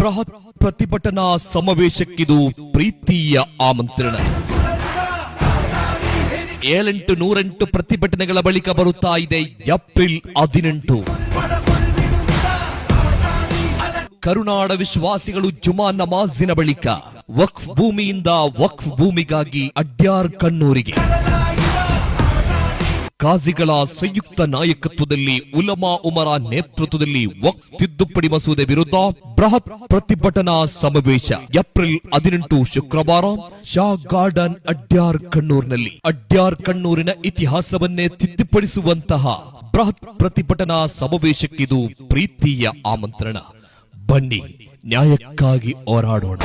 ಬೃಹತ್ ಪ್ರತಿಭಟನಾ ಸಮಾವೇಶಕ್ಕಿದು ಪ್ರೀತಿಯ ಆಮಂತ್ರಣ. ಏಳೆಂಟು ನೂರೆಂಟು ಪ್ರತಿಭಟನೆಗಳ ಬಳಿಕ ಬರುತ್ತಾ ಇದೆ ಏಪ್ರಿಲ್ ಹದಿನೆಂಟು. ಕರುನಾಡ ವಿಶ್ವಾಸಿಗಳು ಜುಮಾ ನಮಾಜಿನ ಬಳಿಕ ವಕ್ಫ್ ಭೂಮಿಯಿಂದ ವಕ್ಫ್ ಭೂಮಿಗಾಗಿ ಅಡ್ಯಾರ್ ಕಣ್ಣೂರಿಗೆ. ಕಾಜಿಗಳ ಸಂಯುಕ್ತ ನಾಯಕತ್ವದಲ್ಲಿ ಉಲಮಾ ಉಮರ ನೇತೃತ್ವದಲ್ಲಿ ವಕ್ಫ್ ತಿದ್ದುಪಡಿ ಮಸೂದೆ ವಿರುದ್ಧ ಬೃಹತ್ ಪ್ರತಿಭಟನಾ ಸಮಾವೇಶ. ಏಪ್ರಿಲ್ ಹದಿನೆಂಟು ಶುಕ್ರವಾರ ಶಾ ಗಾರ್ಡನ್ ಅಡ್ಯಾರ್ ಕಣ್ಣೂರಿನಲ್ಲಿ. ಅಡ್ಯಾರ್ ಕಣ್ಣೂರಿನ ಇತಿಹಾಸವನ್ನೇ ತಿದ್ದುಪಡಿಸುವಂತಹ ಬೃಹತ್ ಪ್ರತಿಭಟನಾ ಸಮಾವೇಶಕ್ಕಿದು ಪ್ರೀತಿಯ ಆಮಂತ್ರಣ. ಬನ್ನಿ, ನ್ಯಾಯಕ್ಕಾಗಿ ಹೋರಾಡೋಣ.